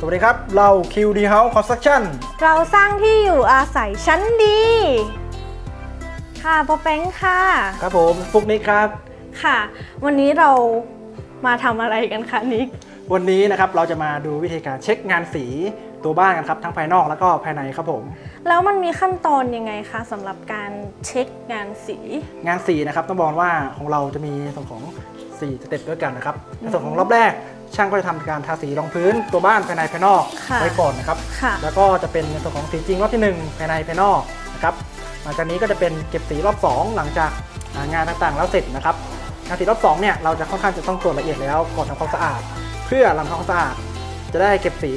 สวัสดีครับ เรา QD House Construction เราสร้างที่อยู่อาศัยชั้นดี ค่ะปอแป้งค่ะ ครับผมฟุกนิกครับ ค่ะ วันนี้เรามาทำอะไรกันคะนิก วันนี้นะครับเราจะมาดูวิธีการเช็คงานสีตัวบ้านกันครับทั้งภายนอกแล้วก็ภายในครับผม แล้วมันมีขั้นตอนยังไงคะสำหรับการเช็คงานสี งานสีนะครับต้องบอกว่าของเราจะมีส่วนของ4สเต็ปด้วยกันนะครับในส่วนของรอบแรก ช่างก็จะทำการทาสีรองพื้นตัวบ้านภายในภายนอกค่ะไว้ก่อนนะครับค่ะแล้วก็จะเป็นในส่วนของสีจริงรอบที่ 1 ภายในภายนอกนะครับ หลังจากนี้ก็จะเป็นเก็บสีรอบ 2 หลังจากอ่างานต่างๆแล้วเสร็จนะครับงานสีรอบ2เนี่ยเราจะค่อนข้างจะต้องตรวจละเอียดแล้วก่อนทำความสะอาด เพื่อหลังทำความสะอาดจะได้เก็บสี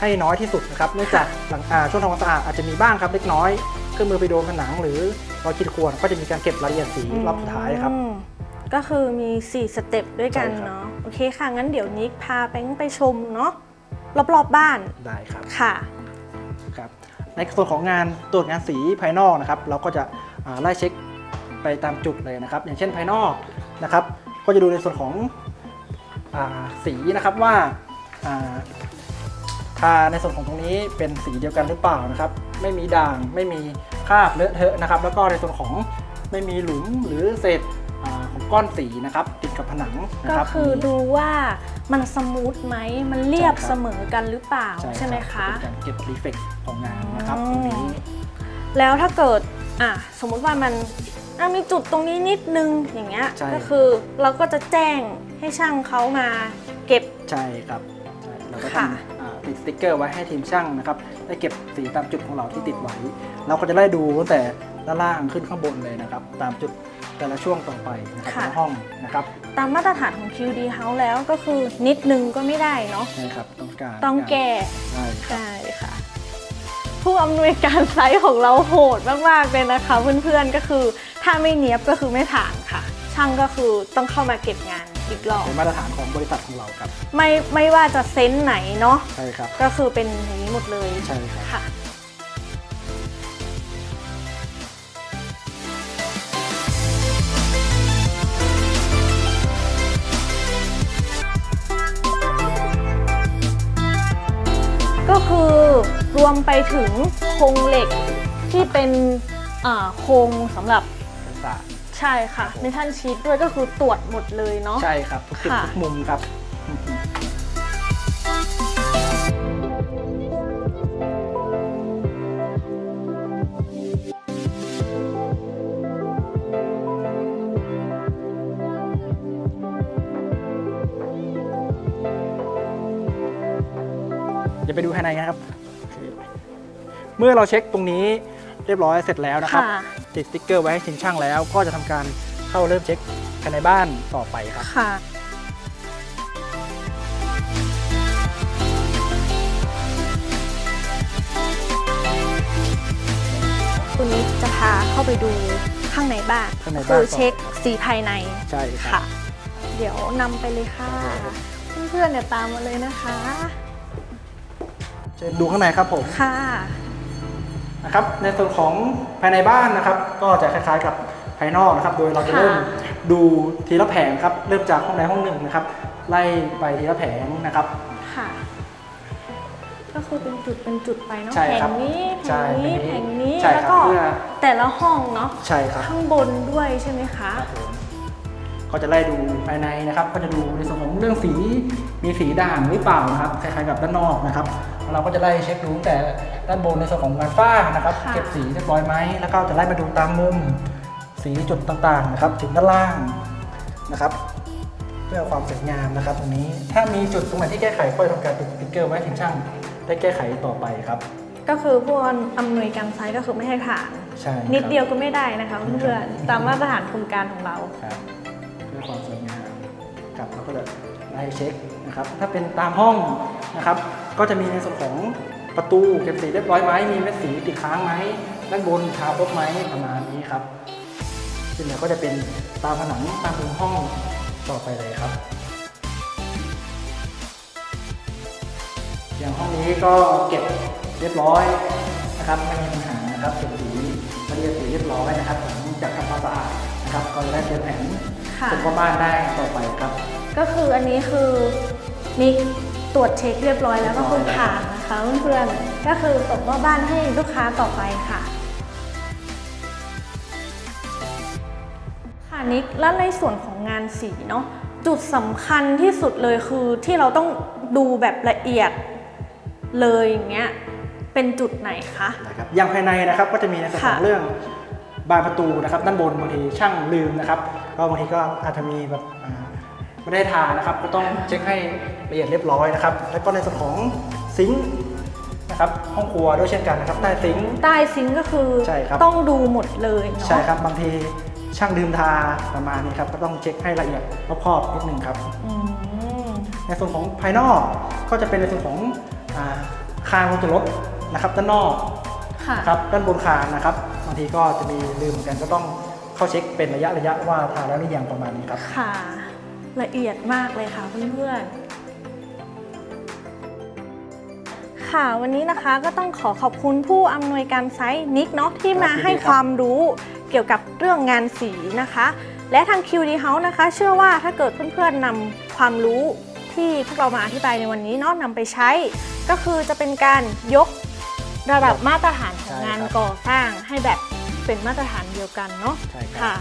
ให้น้อยที่สุดนะครับเนื่องจากหลังอ่าช่วงทำความสะอาดอาจจะมีบ้างครับเล็กน้อยเครื่องมือไปโดนผนังหรือรอยขีดข่วนก็จะมีการเก็บรายละเอียดสีรอบสุดท้ายครับอืมก็คือมี 4 สเต็ปด้วยกันใช่ครับเนาะ โอเคค่ะ งั้นเดี๋ยวนิกพาแป้งไปชมเนาะรอบๆบบ้านได้ครับค่ะครับ ในส่วนของงานตรวจงานสีภายนอกนะครับ เราก็จะอ่าไล่เช็คไปตามจุดเลยนะครับ อย่างเช่นภายนอกนะครับ ก็จะดูในส่วนของอาสีนะครับว่าอ่าทาในส่วนของตรงนี้เป็นสีเดียวกันหรือเปล่านะครับ ไม่มีด่างไม่มีคราบเลอะเทอะนะครับ แล้วก็ในส่วนของไม่มีหลุมหรือเศษอาของ ก้อนสีนะครับติดกับผนังนะก็รับคือดูว่ามันสมูทไหมมันเรียบใช่ครับ เสมอกันหรือเปล่าใช่ไหมรัคะบเป็นการเก็บรีเฟกของงานนะครับอืตรมงนี้ แล้วถ้าเกิดอะสมมุติว่ามันอะมีจุดตรงนี้นิดนึงอย่างเงี้ยใช่ ก็คือเราก็จะแจ้งให้ช่างเขามาเก็บ ใช่ครับใช่เราก็ค่ะทำอ่าติดสติ๊กเกอร์ไว้ให้ทีมช่างนะครับได้เก็บสีตามจุดของเราที่ติดไว้ เราก็จะไล่ดูตั้งแต่ด้านล่างขึ้นข้างบนเลยนะครับ ตามจุด แต่ละช่วงต่อไปนะครับในห้องนะครับตามมาตรฐานของ QD House แล้วก็คือนิดนึงก็ไม่ได้เนาะใช่ครับต้องการต้องแก้ใช่ครับ ใช่ค่ะ ผู้อำนวยการไซต์ของเราโหดมากๆเลยนะคะเพื่อนๆก็คือถ้าไม่เนี้ยบก็คือไม่ผ่านค่ะ ช่างก็คือต้องเข้ามาเก็บงานอีกรอบเป็นมาตรฐานของบริษัทของเราครับ ไม่ไม่ว่าจะเซนส์ไหนเนาะใช่ครับ ก็คือเป็นอย่างนี้หมดเลยใช่ครับ ค่ะ วมไปถึงโครงเหล็กที่เป็นอ่าโครงสำหรับเป็นศาสตร์ใช่ค่ะเมทัลชีตด้วยก็คือตรวจหมดเลยเนาะ ใช่ครับ ทุกจุดค่ะ ทุกมุมครับ เดี๋ยวไปดูภายในกันครับ เมื่อเราเช็คตรงนี้เรียบร้อยเสร็จแล้วนะครับ ค่ะติดสติ๊กเกอร์ไว้ให้ทีมช่างแล้ว ก็จะทำการเข้าเริ่มเช็คภายในบ้านต่อไปครับ ค่ะตัวนี้จะพาเข้าไปดูข้างในบ้านข้างในคืบ้านอเช็คสีภายใน ใช่ครับ ค่ะ เดี๋ยวนำไปเลยค่ะเพื่อนๆเนี่ยตามมาเลยนะคะ เชิญดูข้างในครับผม ค่ะ นะครับในส่วนของภายในบ้านนะครับ ก็จะคล้ายๆกับภายนอกนะครับ โดยเราจะค่ะเริ่มดูทีละแผงครับเริ่มจากห้องใดห้องหนึ่งนะครับ ไล่ไปทีละแผงนะครับค่ะ ก็คือเป็นจุดเป็นจุดไปเนาะใช่แผครับงนี้ใช่แผงนี้แผแผงงนี้นี้ใช่แล้วครับก็เพื่อ แต่ละห้องเนาะใช่ครับ ข้างบนด้วยใช่ไหมคะ ครับผม ก็จะไล่ดูภายในนะครับ ก็จะดูในส่วนของเรื่องสี มีสีด่างหรือเปล่านะครับ คล้ายๆกับด้านนอกนะครับแล้วเราก็จะไล่เช็คดูตั้งแต่ด้านบนในส่วนของงานฝ้านะครับ ค่ะ เก็บสีเรียบร้อยไหม แล้วก็จะไล่มาดูตามมุม สีจุดต่างๆนะครับ ถึงด้านล่างนะครับ เพื่อความสวยงามนะครับตรงนี้ ถ้ามีจุดตรงไหนที่แก้ไขก็จะทำการติดสติ๊กเกอร์ไว้ให้ทีมช่างได้แก้ไขต่อไปครับ ก็คือพวกอำนวยการไซต์ก็คือไม่ให้ผ่าน ใช่ครับนิดเดียวก็ไม่ได้นะคะเพื่อนๆตามมาตรฐานโครงการของเรา ครับ ครับเราก็จะไล่เช็คนะครับถ้าเป็นตามห้องนะครับก็จะมีในส่วนของประตูเก็บสีเรียบร้อยไหมมีเม็ดสีติดค้างไหมด้านบนทาครบไหมประมาณนี้ครับซึ่งเดี๋ยก็จะเป็นตามผนังตามมุมห้องต่อไปเลยครับ อย่างห้องนี้ก็เก็บเรียบร้อยนะครับไม่มีปัญหานะครับเก็บสีมาเรียบสีเรียบร้อยนะครับหลังจากทำความสะอาดนะครับก็จะได้เตรียมแผนค่ะ ส่งเข้าบ้านได้ต่อไปครับ ก็คืออันนี้คือนิกตรวจเช็คเรียบร้อยแล้วก็คือผ่านนะคะเพื่อนๆก็คือส่งมอบบ้านให้ลูกค้าต่อไปค่ะค่ะนิกแล้วในส่วนของงานสีเนาะจุดสำคัญที่สุดเลยคือที่เราต้องดูแบบละเอียดเลยอย่างเงี้ยเป็นจุดไหนคะนะครับอย่างภายในนะครับก็จะมีในส่วนของค่ะเรื่อง บานประตูนะครับด้านบนบางทีช่างลืมนะครับก็บางทีก็อาจจะมีแบบอ่าไม่ได้ทานะครับก็ต้องเช็คให้ละเอียดเรียบร้อยนะครับแล้วก็ในส่วนของซิงค์นะครับห้องครัวด้วยเช่นกันนะครับใต้ซิงค์ใต้ซิงค์ก็คือใช่ครับต้องดูหมดเลยเนาะใช่ครับบางทีช่างลืมทาประมาณนี้ครับก็ต้องเช็คให้ละเอียดรอบคอบนิดนึงครับอืมในส่วนของภายนอกก็จะเป็นในส่วนของอาคานรถรถนะครับด้านนอก ค่ะนะครับด้านบนคานนะครับบางทีก็จะมีลืมเหมือนกันก็ต้องเข้าเช็คเป็นระยะระยะว่าทาแล้วหรือยังประมาณนี้ครับ ค่ะ ละเอียดมากเลยค่ะเพื่อนๆค่ะ วันนี้นะคะก็ต้องขอขอบคุณผู้อำนวยการไซต์นิกเนาะที่มาครับยินดีให้ครับความรู้เกี่ยวกับเรื่องงานสีนะคะ และทาง QD House นะคะ เชื่อว่าถ้าเกิดเพื่อนๆนำความรู้ที่พวกเรามาอธิบายในวันนี้เนาะนำไปใช้ ก็คือจะเป็นการยก ระดับมาตรฐานของงานก่อสร้างให้แบบเป็นมาตรฐานเดียวกันเนาะใช่ครัค่ะบ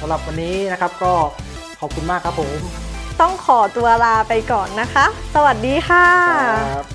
สำหรับวันนี้นะครับก็ขอบคุณมากครับผมต้องขอตัวลาไปก่อนนะคะ สวัสดีค่ะ ครับ